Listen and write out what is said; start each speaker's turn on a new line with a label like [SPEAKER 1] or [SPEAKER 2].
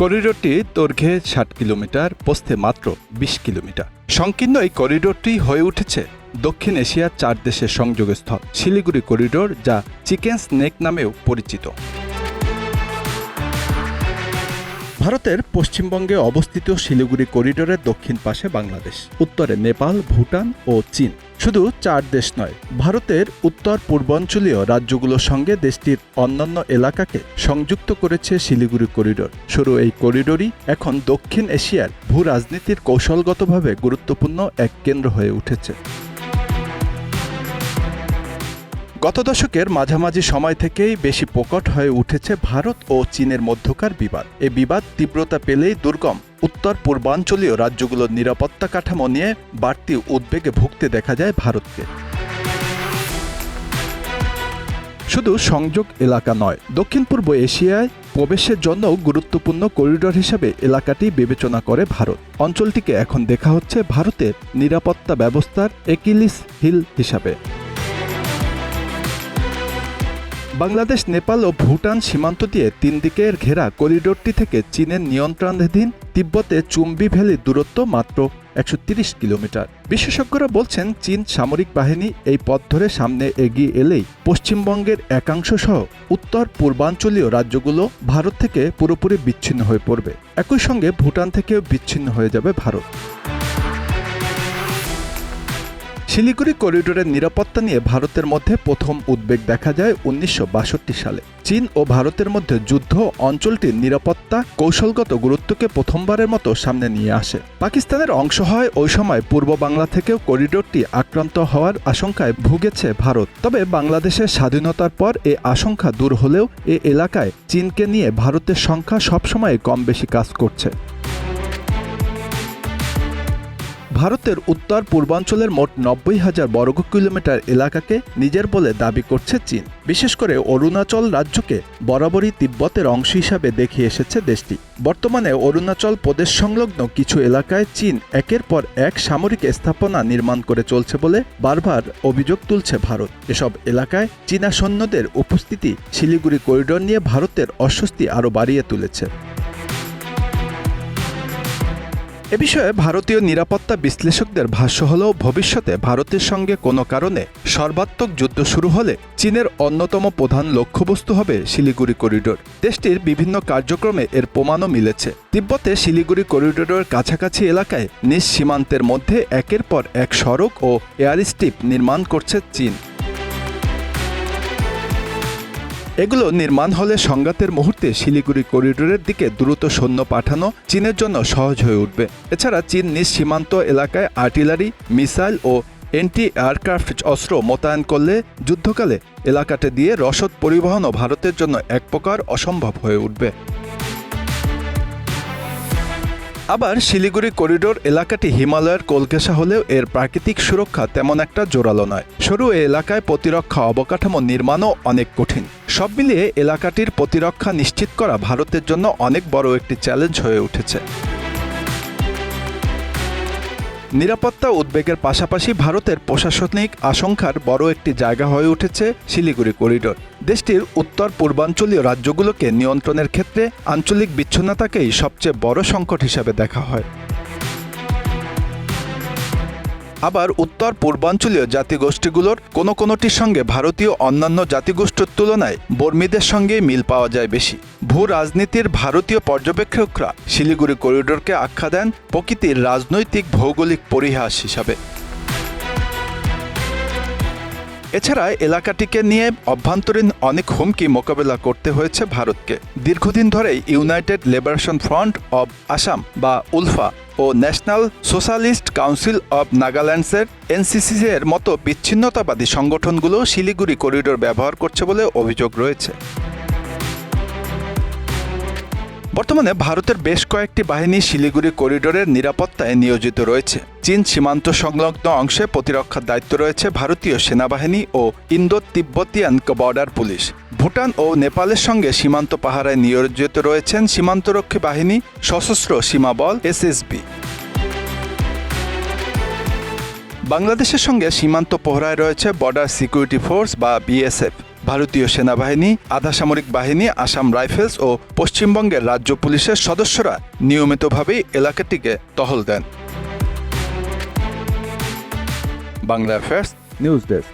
[SPEAKER 1] করিডোরটি দৈর্ঘ্যে ষাট কিলোমিটার, পোস্তে মাত্র বিশ কিলোমিটার। সংকীর্ণ এই করিডোরটি হয়ে উঠেছে দক্ষিণ এশিয়ার চার দেশের সংযোগস্থল শিলিগুড়ি করিডোর, যা চিকেন স্নেক নামেও পরিচিত। ভারতের পশ্চিমবঙ্গে অবস্থিত শিলিগুড়ি করিডোরের দক্ষিণ পাশে বাংলাদেশ, উত্তরে নেপাল, ভুটান ও চীন। শুধু চার দেশ নয়, ভারতের উত্তর পূর্বাঞ্চলীয় রাজ্যগুলোর সঙ্গে দেশটির অন্যান্য এলাকাকে সংযুক্ত করেছে শিলিগুড়ি করিডোর। শুরু এই করিডোরই এখন দক্ষিণ এশিয়ার ভূ রাজনীতির কৌশলগতভাবে গুরুত্বপূর্ণ এক কেন্দ্র হয়ে উঠেছে। গত দশকের মাঝামাঝি সময় থেকেই বেশি প্রকট হয়ে উঠেছে ভারত ও চীনের মধ্যকার বিবাদ। এ বিবাদ তীব্রতা পেলেই দুর্গম। উত্তর পূর্বাঞ্চলীয় রাজ্যগুলোর নিরাপত্তা কাঠামো নিয়ে বাড়তি উদ্বেগে ভুগতে দেখা যায় ভারতকে। শুধু সংযোগ এলাকা নয়, দক্ষিণ পূর্ব এশিয়ায় প্রবেশের জন্য গুরুত্বপূর্ণ করিডোর হিসেবে এলাকাটি বিবেচনা করে ভারত। অঞ্চলটিকে এখন দেখা হচ্ছে ভারতের নিরাপত্তা ব্যবস্থার একিলিস হিল হিসাবে। বাংলাদেশ, নেপাল ও ভুটান সীমান্ত দিয়ে তিন দিকের ঘেরা করিডোরটি থেকে চীনের নিয়ন্ত্রণাধীন তিব্বতে চুম্বি ভ্যালির দূরত্ব মাত্র একশো কিলোমিটার। বিশেষজ্ঞরা বলছেন, চীন সামরিক বাহিনী এই পথ ধরে সামনে এগিয়ে এলেই পশ্চিমবঙ্গের একাংশ সহ উত্তর, পূর্বাঞ্চলীয় রাজ্যগুলো ভারত থেকে পুরোপুরি বিচ্ছিন্ন হয়ে পড়বে। একই সঙ্গে ভুটান থেকেও বিচ্ছিন্ন হয়ে যাবে ভারত। শিলিগুড়ি করিডোরের নিরাপত্তা নিয়ে ভারতের মধ্যে প্রথম উদ্বেগ দেখা যায় উনিশশো বাষট্টি সালে। চীন ও ভারতের মধ্যে যুদ্ধ অঞ্চলটির নিরাপত্তা কৌশলগত গুরুত্বকে প্রথমবারের মতো সামনে নিয়ে আসে। পাকিস্তানের অংশ হয় ওই সময় পূর্ব বাংলা থেকেও করিডোরটি আক্রান্ত হওয়ার আশঙ্কায় ভুগেছে ভারত। তবে বাংলাদেশের স্বাধীনতার পর এ আশঙ্কা দূর হলেও এ এলাকায় চীনকে নিয়ে ভারতের সংখ্যা সবসময় কম বেশি কাজ করছে। ভারতের উত্তর পূর্বাঞ্চলের মোট নব্বই হাজার বর্গ কিলোমিটার এলাকাকে নিজের বলে দাবি করছে চীন। বিশেষ করে অরুণাচল রাজ্যকে বরাবরই তিব্বতের অংশ হিসাবে দেখে এসেছে দেশটি। বর্তমানে অরুণাচল প্রদেশ সংলগ্ন কিছু এলাকায় চীন একের পর এক সামরিক স্থাপনা নির্মাণ করে চলছে বলে বারবার অভিযোগ তুলছে ভারত। এসব এলাকায় চীনা সৈন্যদের উপস্থিতি শিলিগুড়ি করিডোর নিয়ে ভারতের অস্বস্তি আরও বাড়িয়ে তুলেছে। এ বিষয়ে ভারতীয় নিরাপত্তা বিশ্লেষকদের ভাষ্য হলেও ভবিষ্যতে ভারতের সঙ্গে কোনো কারণে সর্বাত্মক যুদ্ধ শুরু হলে চীনের অন্যতম প্রধান লক্ষ্যবস্তু হবে শিলিগুড়ি করিডোর। দেশটির বিভিন্ন কার্যক্রমে এর প্রমাণও মিলেছে। তিব্বতে শিলিগুড়ি করিডোরের কাছাকাছি এলাকায় নিজ সীমান্তের মধ্যে একের পর এক সড়ক ও এয়ারস্ট্রিপ নির্মাণ করছে চীন। এগুলো নির্মাণ হলে সংঘাতের মুহূর্তে শিলিগুড়ি করিডোরের দিকে দ্রুত সৈন্য পাঠানো চীনের জন্য সহজ হয়ে উঠবে। এছাড়া চীন নিজ সীমান্ত এলাকায় আর্টিলারি, মিসাইল ও এন্টি এয়ারক্রাফট অস্ত্র মোতায়েন করলে যুদ্ধকালে এলাকাতে দিয়ে রসদ পরিবহনও ভারতের জন্য এক প্রকার অসম্ভব হয়ে উঠবে। আবার শিলিগুড়ি করিডোর এলাকাটি হিমালয়ের কোলকেশা হলেও এর প্রাকৃতিক সুরক্ষা তেমন একটা জোরালো নয়। সরু এ এলাকায় প্রতিরক্ষা অবকাঠামো নির্মাণও অনেক কঠিন। সব মিলিয়ে এলাকাটির প্রতিরক্ষা নিশ্চিত করা ভারতের জন্য অনেক বড় একটি চ্যালেঞ্জ হয়ে উঠেছে। নিরাপত্তা উদ্বেগের পাশাপাশি ভারতের প্রশাসনিক আশঙ্কার বড় একটি জায়গা হয়ে উঠেছে শিলিগুড়ি করিডোর। দেশটির উত্তর পূর্বাঞ্চলীয় রাজ্যগুলোকে নিয়ন্ত্রণের ক্ষেত্রে আঞ্চলিক বিচ্ছিন্নতাকেই সবচেয়ে বড় সংকট হিসাবে দেখা হয়। আবার উত্তর পূর্বাঞ্চলীয় জাতিগোষ্ঠীগুলোর কোনো কোনোটির সঙ্গে ভারতীয় অন্যান্য জাতিগোষ্ঠীর তুলনায় বর্মীদের সঙ্গেই মিল পাওয়া যায় বেশি। ভূ রাজনীতির ভারতীয় পর্যবেক্ষকরা শিলিগুড়ি করিডোরকে আখ্যা দেন প্রকৃতির রাজনৈতিক ভৌগোলিক পরিহাস হিসাবে। এছাড়া এলাকাটিকে নিয়ে অভ্যন্তরীণ অনেক হুমকি মোকাবেলা করতে হয়েছে ভারতকে। দীর্ঘদিন ধরেই united liberation front of Assam বা উলফা ও ন্যাশনাল সোশ্যালিস্ট কাউন্সিল অব নাগাল্যান্ডসের এনসিসি এর মতো বিচ্ছিন্নতাবাদী সংগঠনগুলো শিলিগুড়ি করিডোর ব্যবহার করছে বলে অভিযোগ রয়েছে। বর্তমানে ভারতের বেশ কয়েকটি বাহিনী শিলিগুড়ি করিডোরের নিরাপত্তায় নিয়োজিত রয়েছে। চীন সীমান্ত সংলগ্ন অংশে প্রতিরক্ষার দায়িত্ব রয়েছে ভারতীয় সেনাবাহিনী ও Indo Tibetan border police. Bhutan ও নেপালের সঙ্গে সীমান্ত পাহারায় নিয়োজিত রয়েছেন সীমান্তরক্ষী বাহিনী সশস্ত্র সীমাবল এসএসবি। বাংলাদেশের সঙ্গে সীমান্ত পহরায় রয়েছে বর্ডার সিকিউরিটি ফোর্স বা বিএসএফ ভারতীয় সেনাবাহিনী, আধাসামরিক বাহিনী, আসাম রাইফেলস ও পশ্চিমবঙ্গের রাজ্য পুলিশের সদস্যরা নিয়মিতভাবেই এলাকাটিকে টহল দেন। Bangla affairs news desk